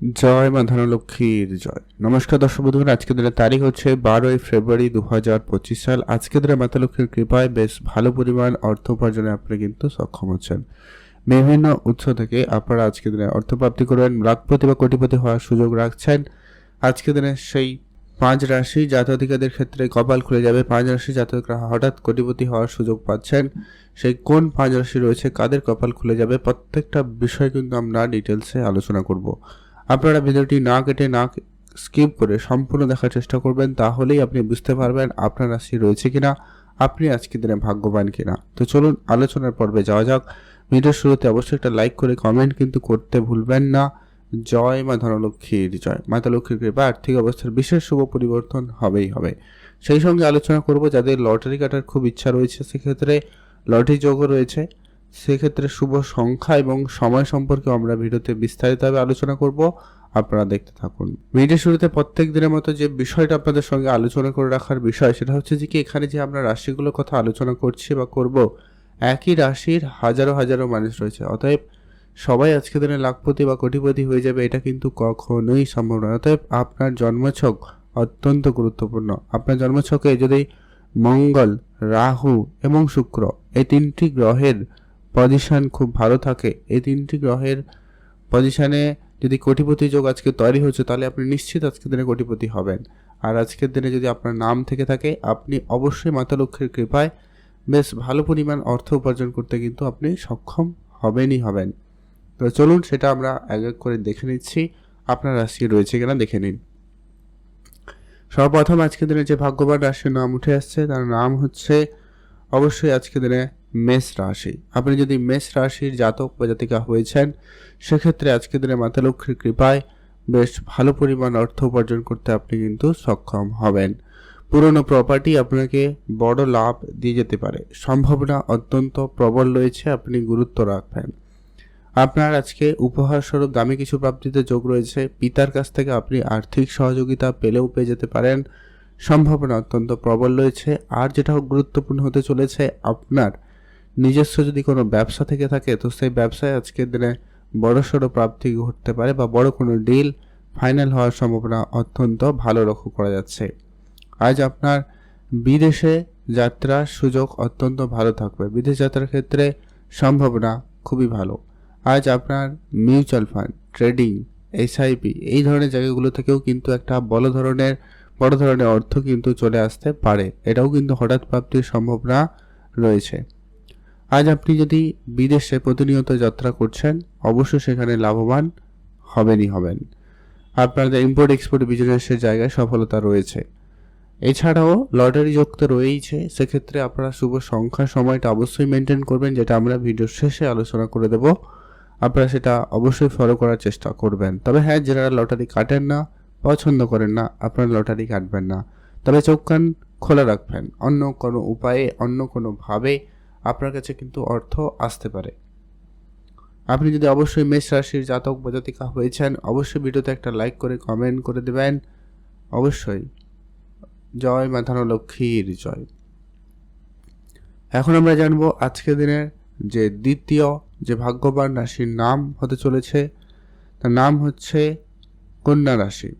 জয় মা ধনলক্ষ্মীর জয়। নমস্কার দর্শক বন্ধুগণ আজকে দিনের তারিখ হচ্ছে বারোই ফেব্রুয়ারি দু হাজার পঁচিশ সাল। আজকে দিনে মাতা লক্ষ্মীর কৃপায় বেশ ভালো পরিমাণ অর্থ উপার্জনে আপনি কিন্তু সক্ষম হচ্ছেন। বিভিন্ন উৎস থেকে আপনারা আজকে দিনে অর্থ প্রাপ্তি করবেন লাখপতি বা কোটিপতি হওয়ার সুযোগ রাখছেন। আজকে দিনে সেই পাঁচ রাশি জাতধিকাদের ক্ষেত্রে কপাল খুলে যাবে। পাঁচ রাশি জাতকরা হঠাৎ কোটিপতি হওয়ার সুযোগ পাচ্ছেন। সেই কোন পাঁচ রাশি রয়েছে, কাদের কপাল খুলে যাবে, প্রত্যেকটা বিষয় কিন্তু আমরা ডিটেলসে আলোচনা করব। আপনারা ভিডিওটি না কেটে না স্কিপ করে সম্পূর্ণ দেখার চেষ্টা করবেন, তাহলেই আপনি বুঝতে পারবেন আপনার রাশি রয়েছে কিনা, আপনি আজকে দিনে ভাগ্যবান কিনা। তো চলুন আলোচনার পর্বে যাওয়া যাক। ভিডিওর শুরুতে অবশ্যই একটা লাইক করে কমেন্ট কিন্তু করতে ভুলবেন না। জয় মা ধনলক্ষ্মীর জয়। মাতা লক্ষ্মীর কৃপা, আর্থিক অবস্থার বিশেষ শুভ পরিবর্তন হবেই হবে। সেই সঙ্গে আলোচনা করব যাদের লটারি কাটার খুব ইচ্ছা রয়েছে, সেক্ষেত্রে লটারি যোগও রয়েছে। সেক্ষেত্রে শুভ সংখ্যা এবং সময় সম্পর্কে আমরা ভিডিওতে বিস্তারিতভাবে আলোচনা করব। আপনারা দেখতে থাকুন। ভিডিও শুরুতে প্রত্যেক দিনের মতো যে বিষয়টা আপনাদের সঙ্গে আলোচনা করে রাখার বিষয়, সেটা হচ্ছে যে কি এখানে যে আমরা রাশিগুলোর কথা আলোচনা করছি বা করব, একই রাশির হাজারো হাজারো মানুষ রয়েছে। অতএব সবাই আজকে দিনে লাখপতি বা কোটিপতি হয়ে যাবে, এটা কিন্তু কখনোই সম্ভব নয়। অতএব আপনার জন্মছক অত্যন্ত গুরুত্বপূর্ণ। আপনার জন্মছকে যদি মঙ্গল, রাহু এবং শুক্র এই তিনটি গ্রহের পজিশন খুব ভালো থাকে, এই তিনটি গ্রহের পজিশনে যদি কোটিপতি যোগ আজকে তৈরি হচ্ছে, তাহলে আপনি নিশ্চিত আজকের দিনে কোটিপতি হবেন। আর আজকের দিনে যদি আপনার নাম থেকে থাকে, আপনি অবশ্যই মাতা লক্ষ্মীর কৃপায় বেশ ভালো পরিমাণ অর্থ উপার্জন করতে কিন্তু আপনি সক্ষম হবেনই হবেন। তো চলুন সেটা আমরা এক এক করে দেখে নিচ্ছি। আপনার রাশি রয়েছে কিনা দেখে নিন। সর্বপ্রথম আজকের দিনে যে ভাগ্যবান রাশির নাম উঠে আসছে, তার নাম হচ্ছে, অবশ্যই আজকের দিনে মেষ রাশি। আপনি যদি মেষ রাশির জাতক বা জাতিকা হয়েছেন, সেক্ষেত্রে আজকে দিনে মাতা লক্ষ্মীর কৃপায় বেশ ভালো পরিমাণ অর্থ উপার্জন করতে আপনি কিন্তু সক্ষম হবেন। পুরনো প্রপার্টি আপনাকে বড় লাভ দিয়ে যেতে পারে। সম্ভাবনা অত্যন্ত প্রবল রয়েছে, আপনি গুরুত্ব রাখবেন। আপনার আজকে উপহার স্বরূপ দামি কিছু প্রাপ্তিতে যোগ রয়েছে। পিতার কাছ থেকে আপনি আর্থিক সহযোগিতা পেলেও পেয়ে যেতে পারেন। সম্ভাবনা অত্যন্ত প্রবল রয়েছে। আর যেটা গুরুত্বপূর্ণ হতে চলেছে, আপনার নিজস্ব যদি কোনো ব্যবসা থেকে থাকে, তো সেই ব্যবসায় আজকের দিনে বড়সড় প্রাপ্তি ঘটতে পারে বা বড় কোনো ডিল ফাইনাল হওয়ার সম্ভাবনা অত্যন্ত ভালো লক্ষ্য করা যাচ্ছে। আজ আপনার বিদেশে যাত্রার সুযোগ অত্যন্ত ভালো থাকবে। বিদেশ যাত্রার ক্ষেত্রে সম্ভাবনা খুবই ভালো। আজ আপনার মিউচুয়াল ফান্ড ট্রেডিং এসআইপি এই ধরনের জায়গাগুলো থেকেও কিন্তু একটা বড় ধরনের বড় ধরনের অর্থ কিন্তু চলে আসতে পারে। এটাও কিন্তু হঠাৎ প্রাপ্তির সম্ভাবনা রয়েছে। আজ আপনি যদি বিদেশে প্রতিনিয়ত যাত্রা করছেন, অবশ্যই সেখানে লাভবান হবেনই হবেন। আপনাদের ইম্পোর্ট এক্সপোর্ট বিজনেসের জায়গায় সফলতা রয়েছে। এছাড়াও লটারি যোগ তো রয়েইছে, সেক্ষেত্রে আপনারা শুভ সংখ্যা সময়টা অবশ্যই মেনটেন করবেন, যেটা আমরা ভিডিওর শেষে আলোচনা করে দেব। আপনারা সেটা অবশ্যই ফলো করার চেষ্টা করবেন। তবে হ্যাঁ যারা লটারি কাটেন না, পছন্দ করেন না, আপনারা লটারি কাটবেন না। তবে চোখ কান খোলা রাখবেন। অন্য কোনো উপায়ে, অন্য কোনোভাবে আপনার কাছে কিন্তু অর্থ আসতে পারে। আপনি যদি অবশ্যই মেষ রাশির জাতক বা জাতিকা হয়েছেন, অবশ্যই ভিডিওতে একটা লাইক করে, কমেন্ট করে দেবেন। অবশ্যই। জয় মাথানো লক্ষ্মীর জয়। এখন আমরা জানব আজকের দিনের যে দ্বিতীয়, যে ভাগ্যবান রাশির নাম হতে চলেছে, তার নাম হচ্ছে কন্যা রাশি।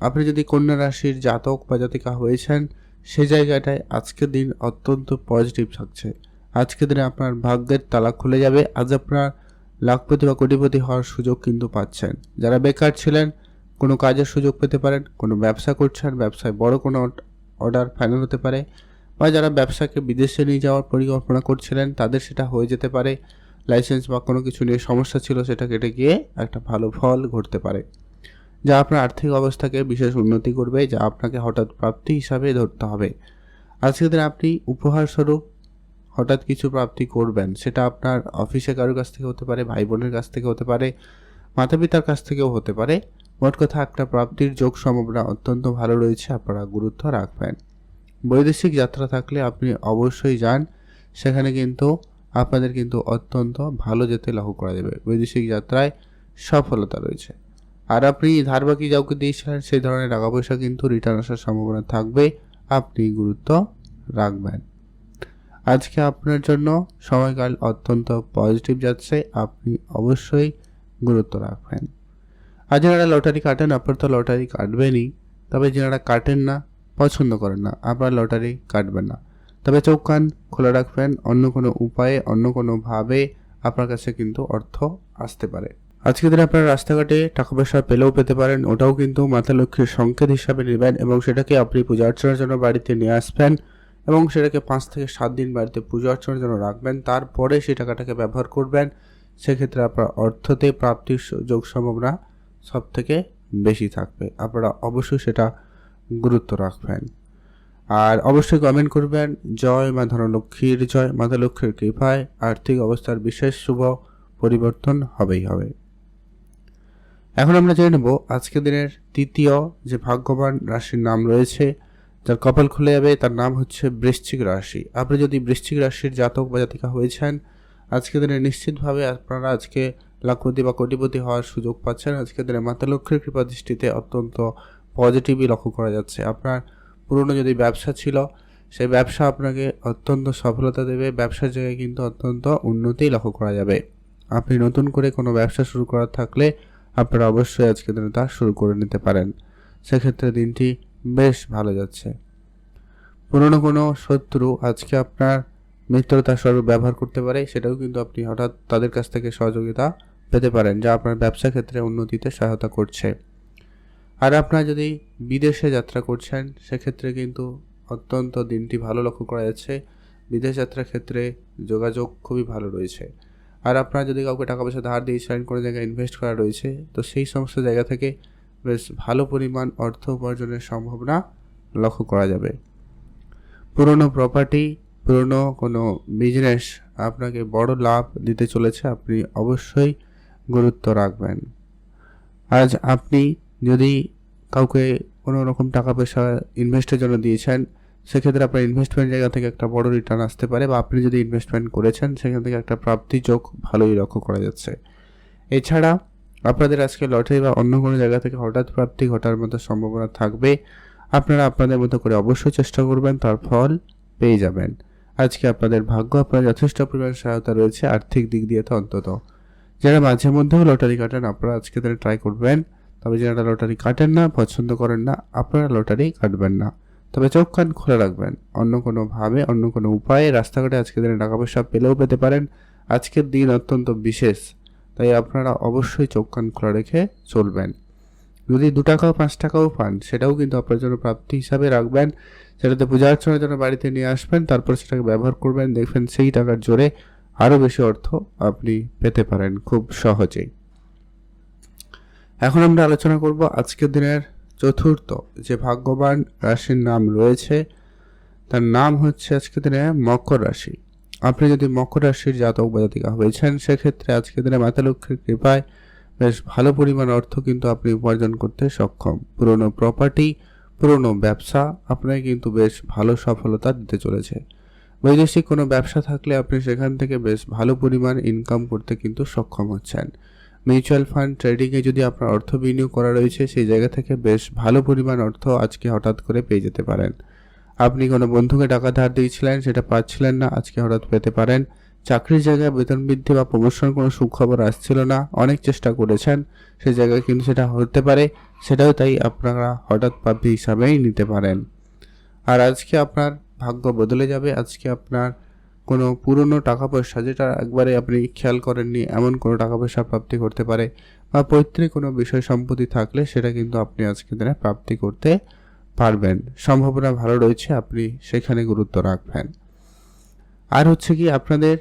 আপনি যদি কন্যা রাশির জাতক বা জাতিকা হয়েছেন, সে জায়গাটায় আজকের দিন অত্যন্ত পজিটিভ থাকছে। আজকের দিনে আপনার ভাগ্যের তালা খুলে যাবে। আজ আপনার লাখপতি বা কোটিপতি হওয়ার সুযোগ কিন্তু পাচ্ছেন। যারা বেকার ছিলেন, কোনো কাজের সুযোগ পেতে পারেন, কোনো ব্যবসা করছেন, ব্যবসায় বড় কোনো অর্ডার ফাইনাল হতে পারে বা যারা ব্যবসাকে বিদেশে নিয়ে যাওয়ার পরিকল্পনা করছিলেন, তাদের সেটা হয়ে যেতে পারে। লাইসেন্স বা কোনো কিছু নিয়ে সমস্যা ছিল, সেটা কেটে গিয়ে একটা ভালো ফল ঘটতে পারে। যা আপনার আর্থিক অবস্থাকে বিশেষ উন্নতি করবে, যা আপনাকে হঠাৎ প্রাপ্তি হিসাবে ধরতে হবে। আজকের দিনে আপনি উপহার স্বরূপ হঠাৎ কিছু প্রাপ্তি করবেন, সেটা আপনার অফিসে কারোর কাছ থেকে হতে পারে, ভাই বোনের কাছ থেকে হতে পারে মাতা পিতার কাছ থেকেও হতে পারে। মোট কথা একটা প্রাপ্তির যোগ সম্ভাবনা অত্যন্ত ভালো রয়েছে, আপনারা গুরুত্ব রাখবেন। বৈদেশিক যাত্রা থাকলে আপনি অবশ্যই যান, সেখানে কিন্তু আপনাদের কিন্তু অত্যন্ত ভালো যেতে লক্ষ্য করা যাবে। বৈদেশিক যাত্রায় সফলতা রয়েছে। আর আপনি ধার বাকি যাওকে দিয়েছিলেন, সেই ধরনের টাকা পয়সা কিন্তু রিটার্ন আসার সম্ভাবনা থাকবে, আপনি গুরুত্ব রাখবেন। আজকে আপনার জন্য সময়কাল অত্যন্ত পজিটিভ যাচ্ছে, আপনি অবশ্যই গুরুত্ব রাখবেন। আর যারা লটারি কাটেন, আপনার তো লটারি কাটবেনই, তবে যারা কাটেন না, পছন্দ করেন না, আপনার লটারি কাটবেন না। তবে চোখ কান খোলা রাখবেন, অন্য কোনো উপায়ে, অন্য কোনোভাবে আপনার কাছে কিন্তু অর্থ আসতে পারে। আজকে দিনে আপনার রাস্তাঘাটে টাকা পয়সা পেলেও পেতে পারেন, ওটাও কিন্তু মাতা লক্ষ্মীর সংকেত হিসাবে নেবেন এবং সেটাকে আপনি পূজা অর্চনার জন্য বাড়িতে নিয়ে আসবেন। এবং সেটাকে পাঁচ থেকে সাত দিন বাড়িতে পুজো অর্চনার জন্য রাখবেন। তারপরে সেই টাকাটাকে ব্যবহার করবেন। সেক্ষেত্রে আপনার অর্থতে প্রাপ্তির যোগ সম্ভাবনা সব থেকে বেশি থাকবে। আপনারা অবশ্যই সেটা গুরুত্ব রাখবেন। আর অবশ্যই কমেন্ট করবেন, জয় মা ধনলক্ষ্মীর, জয় মাতা লক্ষ্মীর কৃপায় আর্থিক অবস্থার বিশেষ শুভ পরিবর্তন হবেই হবে। এখন আমরা জেনে নেব আজকের দিনের তৃতীয় যে ভাগ্যবান রাশির নাম রয়েছে যার কপাল খুলে যাবে, তার নাম হচ্ছে বৃশ্চিক রাশি। আপনি যদি বৃশ্চিক রাশির জাতক বা জাতিকা হয়েছেন আজকের দিনে নিশ্চিতভাবে আপনারা আজকে লাখপতি বা কোটিপতি হওয়ার সুযোগ পাচ্ছেন। আজকের দিনে মাতা লক্ষ্মীর কৃপা দৃষ্টিতে অত্যন্ত পজিটিভই লক্ষ্য করা যাচ্ছে। আপনার পুরনো যদি ব্যবসা ছিল, সেই ব্যবসা আপনাকে অত্যন্ত সফলতা দেবে, ব্যবসার জায়গায় কিন্তু অত্যন্ত উন্নতি লক্ষ্য করা যাবে। আপনি নতুন করে কোনো ব্যবসা শুরু করার থাকলে আপনারা অবশ্যই আজকে দিনে তা শুরু করে নিতে পারেন। সেক্ষেত্রে দিনটি বেশ ভালো যাচ্ছে। পুরনো কোনো শত্রু আজকে আপনার মিত্রতা স্বরূপ ব্যবহার করতে পারে, সেটাও কিন্তু আপনি হঠাৎ তাদের কাছ থেকে সহযোগিতা পেতে পারেন, যা আপনার ব্যবসা ক্ষেত্রে উন্নতিতে সহায়তা করছে। আর আপনারা যদি বিদেশে যাত্রা করছেন, সেক্ষেত্রে কিন্তু অত্যন্ত দিনটি ভালো লক্ষ্য করা যাচ্ছে। বিদেশ যাত্রার ক্ষেত্রে যোগাযোগ খুবই ভালো রয়েছে। আর আপনারা যদি কাউকে টাকা পয়সা ধার দিয়েছেন কোনো জায়গায় ইনভেস্ট করা রয়েছে, তো সেই সমস্ত জায়গা থেকে বেশ ভালো পরিমাণ অর্থ উপার্জনের সম্ভাবনা লক্ষ্য করা যাবে। পুরনো প্রপার্টি পুরনো কোনো বিজনেস আপনাকে বড় লাভ দিতে চলেছে, আপনি অবশ্যই গুরুত্ব রাখবেন। আজ আপনি যদি কাউকে কোনো রকম টাকা পয়সা ইনভেস্টের জন্য দিয়েছেন, সেক্ষেত্রে আপনার ইনভেস্টমেন্ট জায়গা থেকে একটা বড় রিটার্ন আসতে পারে বা আপনি যদি ইনভেস্টমেন্ট করেছেন, সেখান থেকে একটা প্রাপ্তি যোগ ভালোই লক্ষ্য করা যাচ্ছে। এছাড়া আপনাদের আজকে লটারি বা অন্য কোনো জায়গা থেকে হঠাৎ প্রাপ্তি ঘটার মতো সম্ভাবনা থাকবে, আপনারা আপনাদের মতো করে অবশ্যই চেষ্টা করবেন, তার ফল পেয়ে যাবেন। আজকে আপনাদের ভাগ্য, আপনার যথেষ্ট পরিমাণ সহায়তা রয়েছে আর্থিক দিক দিয়ে তো অন্তত। যারা মাঝে মধ্যেও লটারি কাটেন, আপনারা আজকে তাহলে ট্রাই করবেন। তবে যারা লটারি কাটেন না, পছন্দ করেন না, আপনারা লটারি কাটবেন না। তবে চোখ কান খোলা রাখবেন। অন্য কোনোভাবে অন্য কোনো উপায়ে রাস্তাঘাটে আজকে দিনে টাকা পয়সা পেলেও পেতে পারেন। আজকের দিন অত্যন্ত বিশেষ। তাই আপনারা অবশ্যই চোখ কান খোলা রেখে চলবেন। যদি দু টাকাও, পাঁচ টাকাও পান, সেটাও কিন্তু আপনার জন্য প্রাপ্তি হিসাবে রাখবেন। সেটাতে পূজা অর্চনার জন্য বাড়িতে নিয়ে আসবেন, তারপর সেটাকে ব্যবহার করবেন। দেখবেন সেই টাকার জোরে আরও বেশি অর্থ আপনি পেতে পারেন খুব সহজেই। এখন আমরা আলোচনা করব আজকের দিনের চতুর্থ যে ভাগ্যবান রাশির নাম রয়েছে, তার নাম হচ্ছে আজকের দিনে মকর রাশি। আপনি যদি মকর রাশির জাতক বা জাতিকা হয়েছেন, সেক্ষেত্রে আজকের দিনে মাতা লক্ষ্মীর কৃপায় বেশ ভালো পরিমাণ অর্থ কিন্তু আপনি উপার্জন করতে সক্ষম। পুরনো প্রপার্টি পুরনো ব্যবসা আপনাকে কিন্তু বেশ ভালো সফলতা দিতে চলেছে। বৈদেশিক কোনো ব্যবসা থাকলে আপনি সেখান থেকে বেশ ভালো পরিমাণ ইনকাম করতে কিন্তু সক্ষম হচ্ছেন। মিউচুয়াল ফান্ড ট্রেডিংয়ে যদি আপনার অর্থ বিনিয়োগ করা রয়েছে, সেই জায়গা থেকে বেশ ভালো পরিমাণ অর্থ আজকে হঠাৎ করে পেয়ে যেতে পারেন। আপনি কোনো বন্ধুকে টাকা ধার দিয়েছিলেন, সেটা পাচ্ছিলেন না, আজকে হঠাৎ পেতে পারেন। চাকরির জায়গায় বেতন বৃদ্ধি বা প্রমোশন কোনো সুখবর আসছিল না, অনেক চেষ্টা করেছেন সেই জায়গায় কিন্তু সেটা হতে পারে, সেটাও তাই আপনারা হঠাৎ প্রাপ্তি হিসাবেই নিতে পারেন। আর আজকে আপনার ভাগ্য বদলে যাবে, আজকে আপনার কোনো পুরনো টাকা পয়সা যেটা একবারে আপনি খেয়াল করেননি, এমন কোনো টাকা পয়সা প্রাপ্তি করতে পারে, বা পৈতৃক কোনো বিষয় সম্পত্তি থাকলে সেটা কিন্তু আপনি আজকে দিনে প্রাপ্তি করতে পারবেন। সম্ভাবনা ভালো রয়েছে, আপনি সেখানে গুরুত্ব রাখবেন। আর হচ্ছে কি, আপনাদের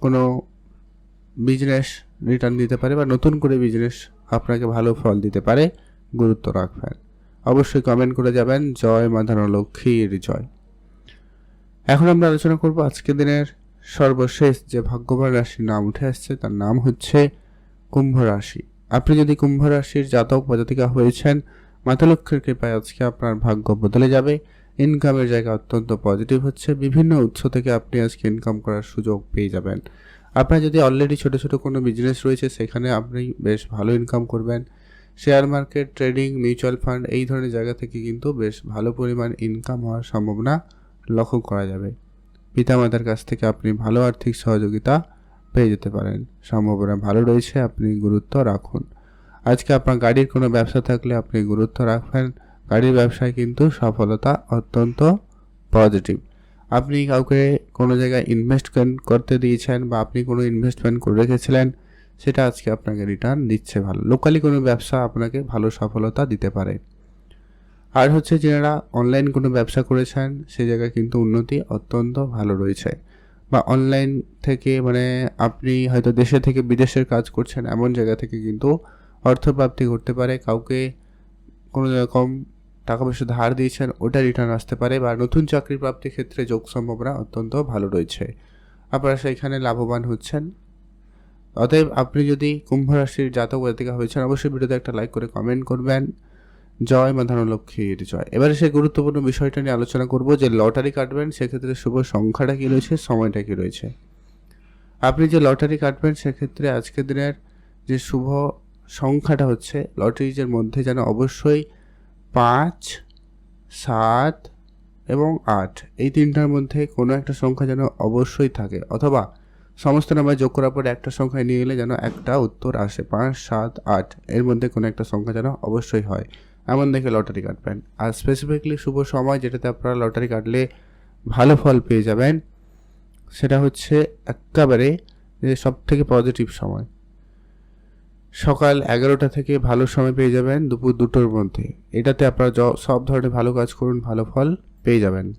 কোনো বিজনেস রিটার্ন দিতে পারে বা নতুন করে বিজনেস আপনাকে ভালো ফল দিতে পারে, গুরুত্ব রাখবেন। অবশ্যই কমেন্ট করে যাবেন, জয় মাধানো লক্ষ্মীর জয়। এখন আমরা আলোচনা করব আজকের দিনের সর্বশেষ যে ভাগ্যবান রাশির নাম উঠে আসছে, তার নাম হচ্ছে কুম্ভ রাশি। আপনি যদি কুম্ভ রাশির জাতক বা জাতিকা হয়েছেন মাতা লক্ষ্মীর কৃপায় আজকে আপনার ভাগ্য বদলে যাবে। ইনকামের জায়গা অত্যন্ত পজিটিভ হচ্ছে। বিভিন্ন উৎস থেকে আপনি আজকে ইনকাম করার সুযোগ পেয়ে যাবেন। আপনার যদি অলরেডি ছোট ছোট কোনো বিজনেস রয়েছে, সেখানে আপনি বেশ ভালো ইনকাম করবেন। Share market trading mutual fund এই ধরনের জায়গা থেকে কিন্তু বেশ ভালো পরিমাণ ইনকাম হওয়ার সম্ভাবনা লক্ষ্য করা যাবে। পিতামাতার কাছ থেকে আপনি ভালো আর্থিক সহযোগিতা পেয়ে যেতে পারেন। সম্ভাবনা ভালো রয়েছে, আপনি গুরুত্ব রাখুন। আজকে আপনার গাড়ির কোনো ব্যবসা থাকলে আপনি গুরুত্ব রাখবেন। গাড়ির ব্যবসায় কিন্তু সফলতা অত্যন্ত পজিটিভ আপনি কাউকে কোনো জায়গায় ইনভেস্টমেন্ট করতে দিয়েছেন বা আপনি কোনো ইনভেস্টমেন্ট করে রেখেছিলেন, সেটা আজকে আপনাকে রিটার্ন দিচ্ছে ভালো। লোকালি কোনো ব্যবসা আপনাকে ভালো সফলতা দিতে পারে। আর হচ্ছে যারা অনলাইন কোনো ব্যবসা করেছেন সেই জায়গায় কিন্তু উন্নতি অত্যন্ত ভালো রয়েছে। বা অনলাইন থেকে মানে আপনি হয়তো দেশে থেকে বিদেশের কাজ করছেন, এমন জায়গা থেকে কিন্তু অর্থপ্রাপ্তি ঘটতে পারে, কাউকে কোনো রকম টাকা পয়সা ধার দিয়েছেন, ওটা রিটার্ন আসতে পারে বা নতুন চাকরি প্রাপ্তির ক্ষেত্রে যোগ সম্ভাবনা অত্যন্ত ভালো রয়েছে। আপনারা সেইখানে লাভবান হচ্ছেন। অতএব আপনি যদি কুম্ভ রাশির জাতক জাতিকা হয়েছেন, অবশ্যই ভিডিওতে একটা লাইক করে কমেন্ট করবেন। জয় মা ধনলক্ষ্মীর জয়। এবারে সেই গুরুত্বপূর্ণ বিষয়টা নিয়ে আলোচনা করব যে লটারি কাটবেন, সেক্ষেত্রে শুভ সংখ্যাটা কী রয়েছে, সময়টা কী রয়েছে? আপনি যে লটারি কাটবেন, সেক্ষেত্রে আজকের দিনের যে শুভ সংখ্যাটা হচ্ছে লটারিজের মধ্যে যেন অবশ্যই পাঁচ, সাত এবং আট, এই তিনটার মধ্যে কোনো একটা সংখ্যা যেন অবশ্যই থাকে অথবা সমস্ত নাম্বার যোগ করার পরে একটা সংখ্যায় নিয়ে গেলে যেন একটা উত্তর আসে পাঁচ, সাত, আট, এর মধ্যে কোনো একটা সংখ্যা যেন অবশ্যই হয়। এমন দেখে লটারি কাটবেন। আর স্পেসিফিকলি শুভ সময় যেটাতে আপনারা লটারি কাটলে ভালো ফল পেয়ে যাবেন, সেটা হচ্ছে একেবারে সব থেকে পজিটিভ সময়। সকাল এগারোটা থেকে ভালো সময় পেয়ে যাবেন দুপুর দুটোর মধ্যে। এটাতে আপনারা সব ধরনের ভালো কাজ করুন, ভালো ফল পেয়ে যাবেন।